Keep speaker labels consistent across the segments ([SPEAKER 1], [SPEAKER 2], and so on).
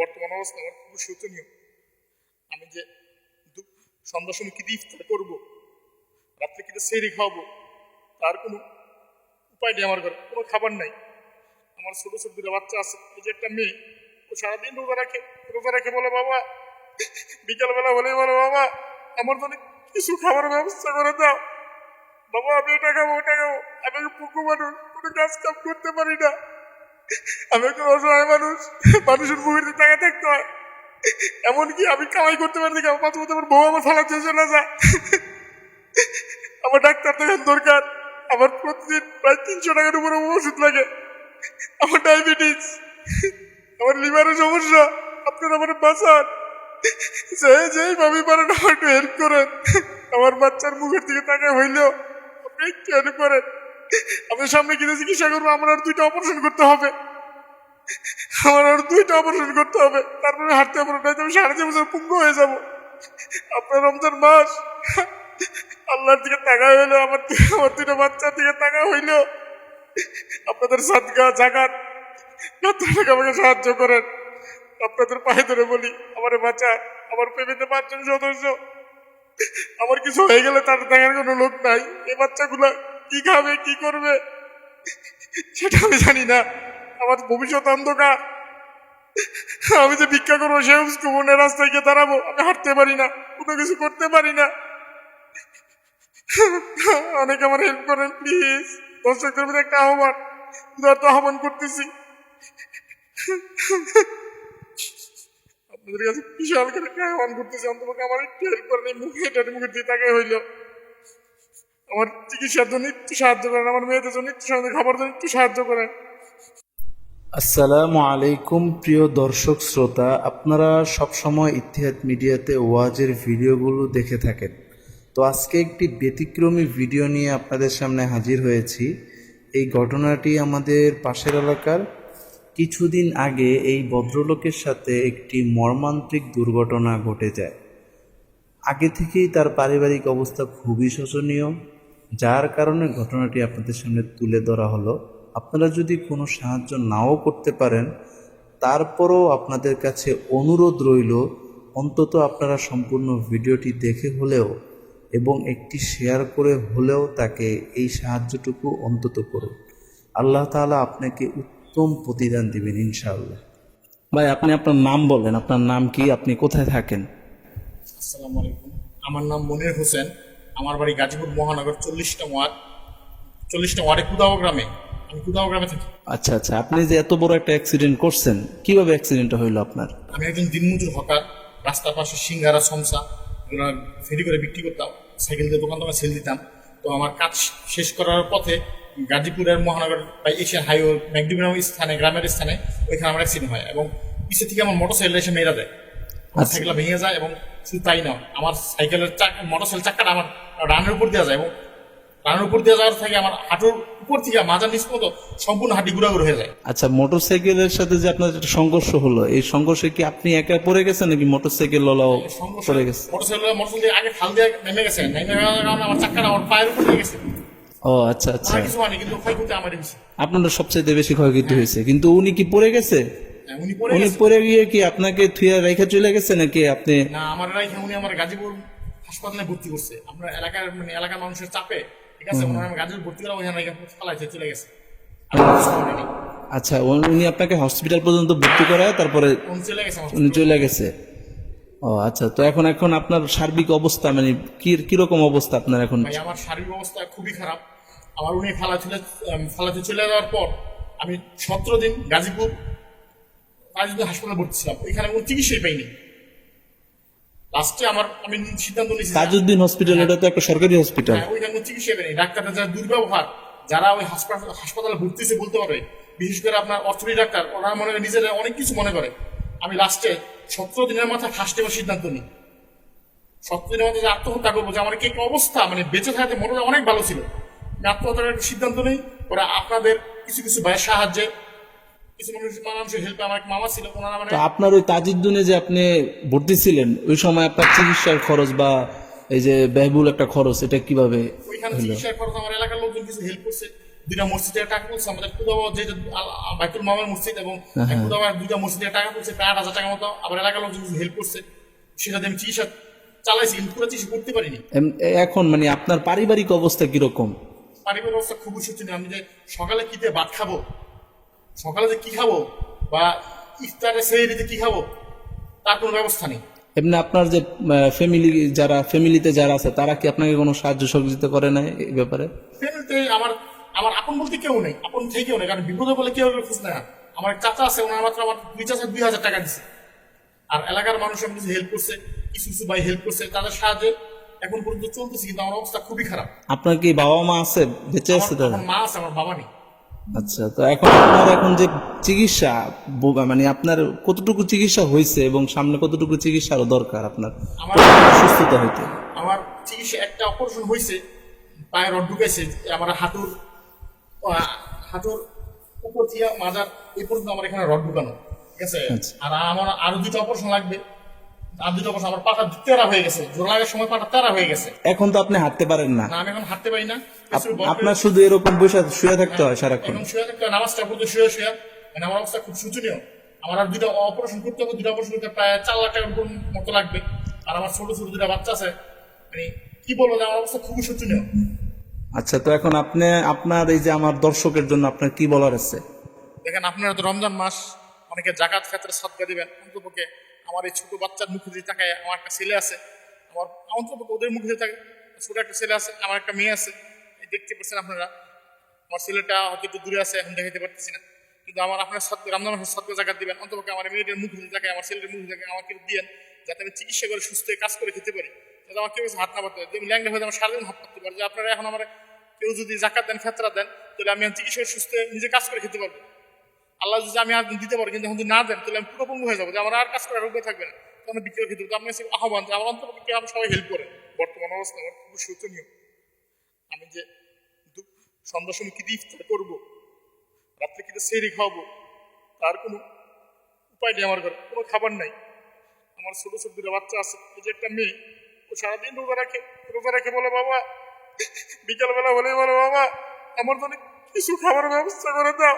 [SPEAKER 1] বর্তমান অবস্থা আমার খুব শোচনীয়। আমি যে সন্ধ্যার সময় কি ইফতার করব, রাত্রে কি সেরি খাওয়াবো, তার কোনো উপায় নেই আমার ঘরে, কোনো খাবার নাই। আমার ছোট ছোট দুটো বাচ্চা আছে, এই যে একটা মেয়ে, ও সারাদিন রোজা রাখে রোজা রাখে বলে, বাবা, বিকালবেলা বলে বলে, বাবা, আমার জন্য কিছু খাবার ব্যবস্থা করে দাও। বাবা, আমি এটা খাব, ওটা খাব। আমি একটা পুকু মানুষ কোনো কাজ কাম করতে পারি না। আমি একটা অসহায় মানুষ, মানুষের মুখের দিকে তাকায় থাকতে হয়। এমনকি আমি কামাই করতে পারি না মাঝে মধ্যে আমার বউ আমার ফালাতে চলে যায়। আমার ডাক্তার দেখান দরকার। আমার প্রতিদিন প্রায় তিনশো টাকার উপরে ওষুধ লাগে। আমার ডায়াবেটিস, আমার লিভারের সমস্যা, আপনারা আমার বাঁচান। যে যেই ভাবি পারেন আমার একটু হেল্প করেন। আমার বাচ্চার মুখের দিকে তাকায় হইলেও আপনি একটু হেল্প করেন। আমি সামনে কিনে চিকিৎসা করব, আমার আর দুইটা অপারেশন করতে হবে। আমার আর দুইটা অপারেশন করতে হবে। তারপরে হাঁটতে পারব না আমি সাড়ে তিন বছর পুঙ্গ হয়ে যাব। আপনার রমজান মাস, আল্লাহর দিকে তাকা হইল, আমার আমার দুটো বাচ্চার দিকে তাকা হইল। আপনাদের সাদগা জাগাত টাকা আমাকে সাহায্য করেন, আপনাদের পায়ে ধরে বলি, আমার বাচ্চা আমার প্রেমিতে পাঁচজন সদস্য। আমার কিছু হয়ে গেলে তার দেখার কোনো লোক নাই। এই বাচ্চাগুলা কি খাবে, কি করবে, সেটা আমি জানি না। আমার ভবিষ্যৎ অন্ধকার। আমি যে ভিক্ষা করব, সে মনে রাস্তায় গিয়ে দাঁড়াবো। আমি হাঁটতে পারি না, কোনো কিছু করতে পারি না। অনেক আমার হেল্প করেন প্লিজ দর্শকদের মধ্যে একটা আহ্বান। তো আহ্বান করতেছি। আপনাদের কাছে বিশাল করে একটা আহ্বান করতেছি। অন্তত আমার একটু হেল্প করেন, এই মুখে এটা মুখে দিয়ে তাকে হইল। আমার চিকিৎসার জন্য একটু সাহায্য করেন, আমার মেয়েদের জন্য একটু সাহায্য, খাবার জন্য একটু সাহায্য করেন।
[SPEAKER 2] আসসালামু আলাইকুম, প্রিয় দর্শক শ্রোতা। আপনারা সবসময় ইতিহাদ মিডিয়াতে ওয়াজের ভিডিওগুলো দেখে থাকেন। তো আজকে একটি ব্যতিক্রমী ভিডিও নিয়ে আপনাদের সামনে হাজির হয়েছি। এই ঘটনাটি আমাদের পাশের এলাকার কিছুদিন আগে এই ভদ্রলোকের সাথে একটি মর্মান্তিক দুর্ঘটনা ঘটে যায়। আগে থেকেই তার পারিবারিক অবস্থা খুবই শোচনীয়, যার কারণে ঘটনাটি আপনাদের সামনে তুলে ধরা হলো। আপনারা যদি কোনো সাহায্য নাও করতে পারেন, তারপরও আপনাদের কাছে অনুরোধ রইল, অন্তত আপনারা সম্পূর্ণ ভিডিওটি দেখে হলেও এবং একটি শেয়ার করে হলেও তাকে এই সাহায্যটুকু অন্তত করুন। আল্লাহ তাআলা আপনাকে উত্তম প্রতিদান দিবেন ইনশাআল্লাহ। ভাই, আপনি আপনার নাম বলেন, আপনার নাম কি, আপনি কোথায় থাকেন?
[SPEAKER 1] আসসালামু আলাইকুম, আমার নাম মনির হোসেন, আমার বাড়ি গাজীপুর মহানগর, চল্লিশটা ওয়ার্ড, চল্লিশটা ওয়ার্ডে কুদাও গ্রামে। আমি কুদাও গ্রামে থাকি।
[SPEAKER 2] আচ্ছা আচ্ছা আপনি যে এত বড় একটা অ্যাক্সিডেন্ট করছেন কীভাবে অ্যাক্সিডেন্টটা হইল আপনার?
[SPEAKER 1] আমি একজন দিনমজুর হকার রাস্তার পাশে সিঙ্গারা সমসা এগুলো ফেরি করে বিক্রি করতাম সাইকেল দিয়ে দোকান দোকান সেল দিতাম। তো আমার কাজ শেষ করার পথে গাজীপুরের মহানগর বা এশিয়ান হাইওয়ে ম্যাকডিম স্থানে গ্রামের স্থানে ওইখানে আমার অ্যাক্সিডেন্ট হয় এবং পিছিয়ে থেকে আমার মোটর সাইকেল এসে মেয়েরা দেয়। আমার
[SPEAKER 2] আচ্ছা।
[SPEAKER 1] সাইকেলটা ভেঙে যায় এবং শুধু তাই না আমার সাইকেলের চাক মোটর সাইকেল চাকাটা আমার রানের উপর দেওয়া যায় এবং রানের উপর দেওয়া যাওয়ার থেকে আমার হাঁটুর উপর থেকে মাজার নিচ পর্যন্ত সম্পূর্ণ হাঁটি গুড়াগুড়ো হয়ে যায়।
[SPEAKER 2] আচ্ছা মোটরসাইকেলের সাথে যে আপনার একটা সংঘর্ষ হলো এই সংঘর্ষে কি আপনি একা পড়ে গেছেন নাকি মোটরসাইকেল পড়ে গেছে?
[SPEAKER 1] মোটরসাইকেল মোটরসাইকেল দিয়ে আগে খাল দিয়ে নেমে গেছে। নেমে যাওয়ার কারণে আমার চাকাটা আমার পায়ের উপর দিয়ে গেছে।
[SPEAKER 2] ও আচ্ছা আচ্ছা।
[SPEAKER 1] কিছু হয়নি কিন্তু ক্ষয়ক্ষতি আমার হয়েছে।
[SPEAKER 2] আপনার সবচেয়ে বেশি ক্ষয়ক্ষতি হয়েছে। কিন্তু উনি কি পড়ে গেছে?
[SPEAKER 1] হ্যাঁ, উনি পড়ে
[SPEAKER 2] গিয়ে কি আপনাকে থুয়া রেখে চলে গেছে নাকি আপনি
[SPEAKER 1] না আমার রাইখে উনি আমার গাজীপুর হাসপাতালে ভর্তি করছে। আমরা এলাকার মানে এলাকার মানুষের চাপে ঠিক আছে ওনার আমি গাজীপুর ভর্তি করা ওইখানে রেখে পালাইতে চলে গেছে।
[SPEAKER 2] আচ্ছা উনি আপনাকে হসপিটাল পর্যন্ত ভর্তি করায় তারপরে
[SPEAKER 1] উনি চলে গেছে আমার
[SPEAKER 2] চলে গেছে। ও আচ্ছা তো এখন এখন আপনার সার্বিক অবস্থা মানে কি কীরকম অবস্থা আপনার এখন?
[SPEAKER 1] ভাই আমার শারীরিক অবস্থা খুবই খারাপ। আমার উনি ফালা চলে ফালাতে চলে যাওয়ার পর আমি সতেরো দিন গাজীপুর গাজীপুর হাসপাতালে ভর্তি ছিলাম। এখানে কোনো চিকিৎসাই পাইনি। লাস্টে আমার আমি সিদ্ধান্ত নিয়েছি
[SPEAKER 2] তাজউদ্দিন হসপিটাল এটা তো একটা সরকারি হসপিটাল
[SPEAKER 1] হ্যাঁ, ওইখানে চিকিৎসা পাইনি ডাক্তারদের যারা দুর্ব্যবহার যারা ওই হাসপাতাল হাসপাতালে ভর্তি হয়েছে বলতে পারে বিশেষ করে আপনার অর্থনীতি ডাক্তার ওরা মনে করে নিজেরা অনেক কিছু মনে করে। আমি লাস্টে সতেরো দিনের মাথায় ফার্স্ট এবার সিদ্ধান্ত নিই। সতেরো দিনের মাথায় আত্মহত্যা করব যে আমার কি অবস্থা মানে বেঁচে থাকাতে মনে অনেক ভালো ছিল। আমি আত্মহত্যার একটা সিদ্ধান্ত নেই ওরা আপনাদের কিছু কিছু ভাইয়ের সাহায্যে কিছু মানুষের হেল্পে আমার এক মামা ছিল ওনারা মানে
[SPEAKER 2] আপনার ওই তাজউদ্দিনে যে আপনি ভর্তি ছিলেন ওই সময় আপনার চিকিৎসার খরচ বা এই যে ব্যয়বহুল একটা খরচ এটা কীভাবে
[SPEAKER 1] ওইখানে চিকিৎসার খরচ আমার এলাকার লোকজন কিছু হেল্প করছে। দুইটা মসজিদ টাকা তুলছে আমাদের কুদাবা বাইতুল মামার মসজিদ এবং কুদাবা দুইটা মসজিদ টাকা তুলছে প্রায় আট হাজার টাকা মতো আবার এলাকার লোকজন হেল্প করছে। সেটা আমি চিকিৎসা চালাইছি কিন্তু পুরো চিকিৎসা করতে পারিনি।
[SPEAKER 2] এখন মানে আপনার পারিবারিক অবস্থা কীরকম?
[SPEAKER 1] পারিবারিক অবস্থা খুবই শোচনীয়। আমি যে সকালে কি দিয়ে ভাত খাব সকালে যে কি খাব বা ইফতারে সেই রীতি কি খাব তার কোনো ব্যবস্থা নেই।
[SPEAKER 2] এমনি আপনার যে ফ্যামিলি যারা ফ্যামিলিতে যারা আছে তারা কি আপনাকে কোনো সাহায্য সহযোগিতা করে না এই ব্যাপারে?
[SPEAKER 1] ফ্যামিলিতে আমার আমার আপন বলতে কেউ নেই আপন থেকেও নেই কারণ বিপদে বলে কেউ খোঁজ নেয় না। আমার চাচা আছে ওনার মাত্র আমার দুই চাচা দুই হাজার টাকা দিছে। আর এলাকার মানুষ আমি কিছু হেল্প করছে কিছু কিছু ভাই হেল্প করছে তাদের সাহায্যে এখন পর্যন্ত চলতেছে কিন্তু আমার অবস্থা খুবই খারাপ।
[SPEAKER 2] আপনার কি বাবা মা আছে বেঁচে আছে
[SPEAKER 1] মা আছে আমার বাবা নেই।
[SPEAKER 2] আচ্ছা তো এখন আপনার এখন যে চিকিৎসা মানে আপনার কতটুকু চিকিৎসা হয়েছে এবং সামনে কতটুকু চিকিৎসা আরও দরকার আপনার
[SPEAKER 1] আমার
[SPEAKER 2] সুস্থতা হইতে?
[SPEAKER 1] আমার চিকিৎসা একটা অপারেশন হয়েছে পায়ে রড ঢুকেছে আমার হাঁটুর হাঁটুর উপর থেকে মাজার এই পর্যন্ত আমার এখানে রড ঢুকানো ঠিক আছে?
[SPEAKER 2] আচ্ছা।
[SPEAKER 1] আর আমার আরও দুটো অপারেশন লাগবে। আর দুটো অপারেশন আমার পাটা তেরা হয়ে গেছে। জোর লাগার সময় পাটা তেরা হয়ে গেছে।
[SPEAKER 2] এখন তো আপনি হাঁটতে পারেন না।
[SPEAKER 1] না আমি এখন হাঁটতে পারি না।
[SPEAKER 2] আপনার শুধু এরকম বসে শুয়ে থাকতে হয় সারাক্ষণ।
[SPEAKER 1] এখন শুয়ে থাকতে হয়, নামাজটা পড়তে শুয়ে শুয়ে। মানে আমার অবস্থা খুব শোচনীয়। আমার আর দুটো অপারেশন করতে হবে দুটো অপারেশন করতে প্রায় চার লাখ টাকার মতো লাগবে। আর আমার ছোট ছোট দুটো বাচ্চা আছে। মানে কি বলব আমার অবস্থা খুবই শোচনীয়।
[SPEAKER 2] আচ্ছা তো এখন আপনি আপনার এই যে আমার দর্শকের জন্য আপনার কি বলার আছে?
[SPEAKER 1] দেখেন আপনারা তো রমজান মাস অনেকে জাকাত ক্ষেত্রে সদকা দিবেন অন্তপক্ষে আমার এই ছোট বাচ্চার মুখে দিয়ে তাকায় আমার একটা ছেলে আছে, আমার অন্তত ওদের মুখে দিয়ে তাকায় ছোট একটা ছেলে আছে, আমার একটা মেয়ে আছে দেখতে পাচ্ছেন আপনারা, আমার ছেলেটা হয়তো একটু দূরে আছে, এখন দেখাতে পারতেছি না। কিন্তু আমার আপনার রমজান মাসে সদকা জাকাত দিবেন অন্তপক্ষে আমার মেয়েদের মুখ দিয়ে তাকায় আমার ছেলের মুখ থাকে আমাকে দিয়েন, যাতে আমি চিকিৎসা করে সুস্থ কাজ করে খেতে পারি। যাতে আমার কেউ হাত না পারতে যেমন ল্যাংটা হয়ে আমার সারাদিন হাত পাততে পারে। যে আপনারা এখন আমার কেউ যদি জাকাত দেন ফেতরা দেন, তাহলে আমি চিকিৎসা সুস্থ নিজে কাজ করে খেতে পারব। আল্লাহ যদি আমি আর দিতে পারি, কিন্তু এখন যদি না দেন, তাহলে আমি পুরো পঙ্গু হয়ে যাব যে আমার আর কাজ করার উপায় থাকবে না। তখন বিক্রি খেতে হবে। তো আপনি আহ্বান যে আমার অন্তর্পক্ষে আপনি সবাই হেল্প করেন বর্তমান অবস্থা আমার খুব শোচনীয়। আমি যে সন্ধ্যার সময় কি ইফতার করব, রাত্রে কি সেরি খাওয়াবো, তার কোনো উপায় নেই আমার ঘরে, কোনো খাবার নাই। আমার ছোট ছোট দুটো বাচ্চা আছে, এই যে একটা মেয়ে, ও সারাদিন রোজা রাখে রোজা রাখে বলে, বাবা, বিকালবেলা বলে বলে, বাবা, আমার জন্য কিছু খাবার ব্যবস্থা করে দাও।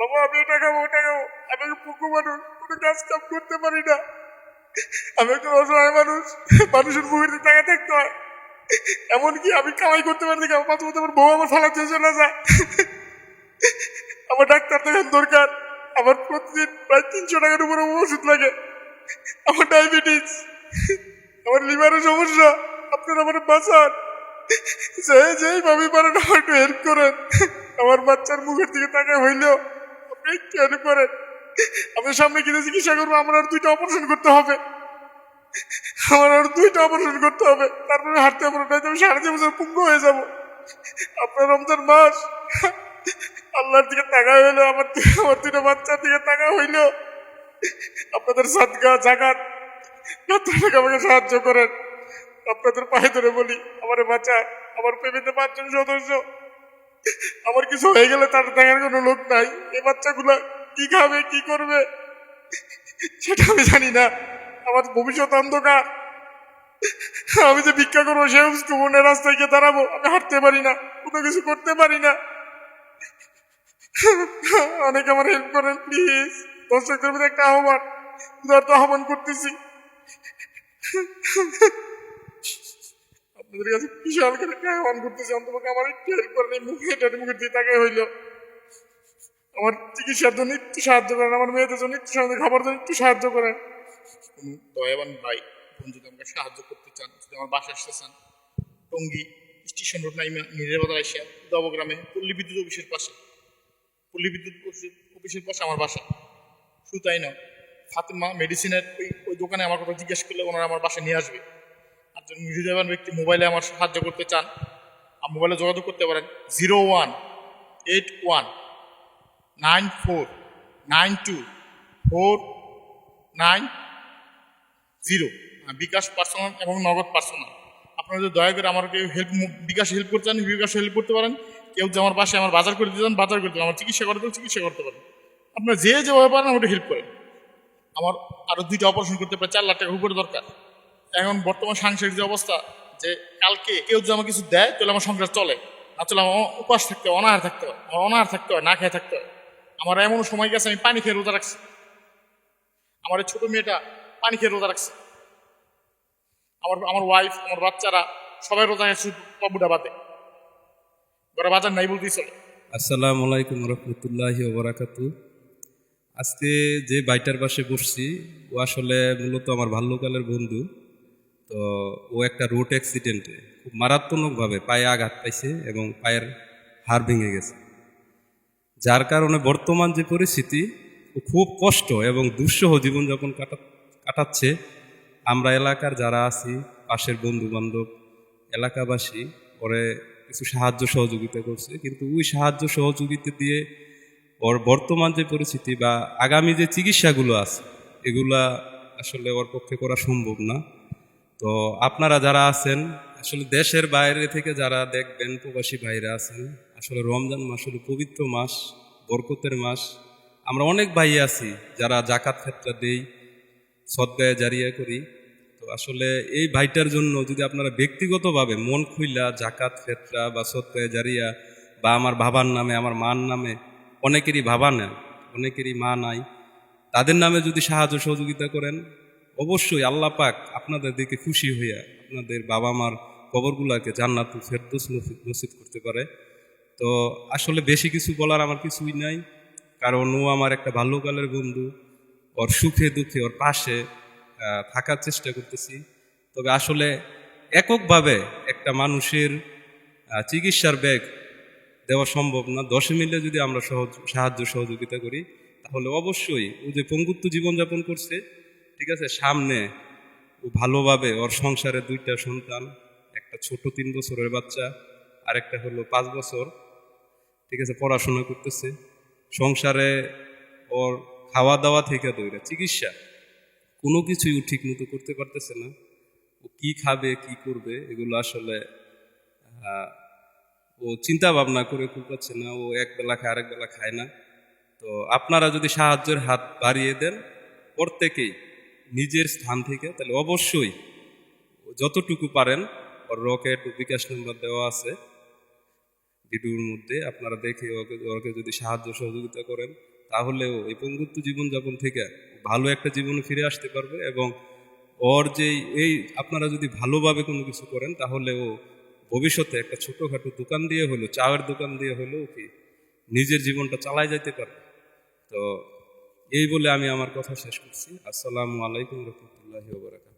[SPEAKER 1] বাবা, আমি এটা খাব, ওটা খাব। আমি পুকু মানুষ, কোনো কাজ কাম করতে পারি না। আমি একটা অসহায় মানুষ, মানুষের মুখের তাকায় থাকতে হয়। এমনকি আমি কামাই করতে পারি না মাঝে মধ্যে আমার বউ আমার ফালাতে চলে যায়। আমার ডাক্তার দেখান দরকার। আমার প্রতিদিন প্রায় তিনশো টাকার উপরে ওষুধ লাগে। আমার ডায়াবেটিস, আমার লিভারের সমস্যা, আপনারা আমার বাঁচান। যে যেইভাবে পারেন আমার একটু হেল্প করেন। আমার বাচ্চার মুখের দিকে তাকায় হইলেও একটু করেন আমি সামনে কিনে চিকিৎসা করব, আমার আর দুইটা অপারেশন করতে হবে। আমার আর দুইটা অপারেশন করতে হবে। তারপরে হাঁটতে পারব না আমি সাড়ে তিন বছর পুঙ্গ হয়ে যাব। আপনার রমজান মাস, আল্লাহর দিকে তাকা হইল, আমার আমার দুটো বাচ্চার দিকে তাকা হইল। আপনাদের সাদগা জাগাত টাকা আমাকে সাহায্য করেন। আপনাদের পায়ে ধরে বলি, আমার বাচ্চা আমার প্রেমিতে পাঁচজন সদস্য। আমার কিছু হয়ে গেলে তার দেখার কোনো লোক নাই। এই বাচ্চাগুলো কি খাবে, কি করবে? সেটা আমি জানি না। আমার ভবিষ্যৎ অন্ধকার। আমি যে ভিক্ষা করব, সে মনে রাস্তায় গিয়ে দাঁড়াবো, আমি হাঁটতে পারি না, কোনো কিছু করতে পারি না। অনেকে আমার হেল্প করেন প্লিজ দর্শকদের মধ্যে একটা আহ্বান। তো আহ্বান করতেছি। আপনাদের কাছে বিশাল করে আহ্বান করতেছি? অন্তপক্ষে আমার করেন এই মুখে এটা মুখের দিয়ে তাকে হইল। আমার চিকিৎসার জন্য একটু সাহায্য করেন, আমার মেয়েদের জন্য একটু সাহায্য খাবার জন্য একটু সাহায্য করেন। কোনো দয়াবান ভাই বোন যদি আমাকে সাহায্য করতে চান, যদি আমার বাসা আসতে চান, টঙ্গী স্টেশন রোড নাইমা বাজার আসিয়া দবগ্রামে পল্লী বিদ্যুৎ অফিসের পাশে। পল্লী বিদ্যুৎ অফিসের- পাশে আমার বাসা। শুধু তাই না ফাতেমা মেডিসিনের ওই ওই দোকানে আমার কথা জিজ্ঞেস করলে ওনারা আমার বাসায় নিয়ে আসবে। যদি হৃদয়বান ব্যক্তি মোবাইলে আমার সাহায্য করতে চান আর মোবাইলে যোগাযোগ করতে পারেন zero one eight one nine four nine two four nine zero. BKash personal এবং নগদ পার্সোনাল। আপনারা যদি দয়া করে আমার কেউ হেল্প, বিকাশ হেল্প করতে চান, বিকাশ হেল্প করতে পারেন, কেউ যে আমার পাশে আমার বাজার করে দিতে চান, বাজার করতে আমার চিকিৎসা করতে চিকিৎসা করতে পারেন। আপনারা যে যেভাবে পারেন, আমাকে হেল্প করেন। আমার আরও দুইটা অপারেশন করতে পারে, চার লাখ টাকার উপরে দরকার। এখন বর্তমান সাংসারিক যে অবস্থা, যে কালকে কেউ যদি আমার কিছু দেয়, তাহলে আমার সংসার চলে। আসলে আমার উপাস থাকতে হয়, অনাহার থাকতে হয়। আমার অনাহার থাকতে হয়, না খেয়ে থাকতে হয়। আমার এমন সময় গেছে, আমি পানি খেয়ে রোজা রাখছি। আমার ছোট মেয়েটা পানি খেয়ে রোজা রাখছে। আমার আমার ওয়াইফ আমার বাচ্চারা সবাই রোজা গেছে বাবুটা বাদে। ওরা বাজার নাই বলতেই চলে।
[SPEAKER 3] আসসালামু আলাইকুম রহমতুল্লাহি ওবরাকাতু আজকে যে বাইটার পাশে বসছি, ও আসলে মূলত আমার বাল্যকালের বন্ধু। তো ও একটা রোড অ্যাক্সিডেন্টে খুব মারাত্মকভাবে পায়ে আঘাত পাইছে এবং পায়ের হাড় ভেঙে গেছে। যার কারণে বর্তমান যে পরিস্থিতি খুব কষ্ট এবং দুঃসহ জীবনযাপন কাটা, কাটাচ্ছে। আমরা এলাকার যারা আছি, পাশের বন্ধু বান্ধব এলাকাবাসী পরে কিছু সাহায্য সহযোগিতা করছে। কিন্তু ওই সাহায্য সহযোগিতা দিয়ে ওর বর্তমান যে পরিস্থিতি বা আগামী যে চিকিৎসাগুলো আছে, এগুলা আসলে ওর পক্ষে করা সম্ভব না। তো আপনারা যারা আছেন, আসলে দেশের বাইরে থেকে যারা দেখবেন প্রবাসী ভাইরা আছেন, আসলে রমজান মাস হলো পবিত্র মাস, বরকতের মাস। আমরা অনেক ভাই আছি যারা জাকাত ক্ষেত্রে দেই, সদ্গায়ে জারিয়া করি। তো আসলে এই ভাইটার জন্য যদি আপনারা ব্যক্তিগতভাবে মন খুইলা জাকাত ফেতরা বা সদ্গায়ে জারিয়া বা আমার বাবার নামে, আমার মার নামে অনেকেরই বাবা নেন, অনেকেরই মা নাই, তাদের নামে যদি সাহায্য সহযোগিতা করেন অবশ্যই আল্লাহ পাক আপনাদের দিকে খুশি হইয়া আপনাদের বাবা মার কবরগুলাকে জান্নাত ফেরদৌস নসিব করতে পারে। তো আসলে বেশি কিছু বলার আমার কিছুই নাই। কারণ ও আমার একটা বাল্যকালের বন্ধু। ওর সুখে দুঃখে ওর পাশে থাকার চেষ্টা করতেছি। তবে আসলে এককভাবে একটা মানুষের চিকিৎসার ব্যাগ দেওয়া সম্ভব না। দশে মিলে যদি আমরা সহজ সাহায্য সহযোগিতা করি, তাহলে অবশ্যই ও যে পঙ্গুত্ব জীবনযাপন করছে ঠিক আছে, সামনে ও ভালোভাবে ওর সংসারে দুইটা সন্তান, একটা ছোট তিন বছরের বাচ্চা আর একটা হলো পাঁচ বছর, ঠিক আছে, পড়াশোনা করতেছে। সংসারে ওর খাওয়া দাওয়া থেকে দৌড়া চিকিৎসা, কোনো কিছুই ও ঠিক মতো করতে পারতেছে না। ও কি খাবে, কি করবে, এগুলো আসলে ও চিন্তা ভাবনা করে পাচ্ছে না, ও এক বেলা খায়, আরেক বেলা খায় না। তো আপনারা যদি সাহায্যের হাত বাড়িয়ে দেন, প্রত্যেকেই নিজের স্থান থেকে, তাহলে অবশ্যই যতটুকু পারেন, ওর রকেট বিকাশ নম্বর দেওয়া আছে। ভিডিওর মধ্যে আপনারা দেখে ওকে ওকে যদি সাহায্য সহযোগিতা করেন তাহলেও এই পঙ্গুত্ব জীবনযাপন থেকে ভালো একটা জীবনে ফিরে আসতে পারবে এবং ওর যে এই আপনারা যদি ভালোভাবে কোনো কিছু করেন, তাহলে ও ভবিষ্যতে একটা ছোটোখাটো দোকান দিয়ে হলো চায়ের দোকান দিয়ে হলেও কি নিজের জীবনটা চালায় যাইতে পারবে। তো এই বলে আমি আমার কথা শেষ করছি। আসসালামু আলাইকুম রহমতুল্লাহ ওবরাকাতুহু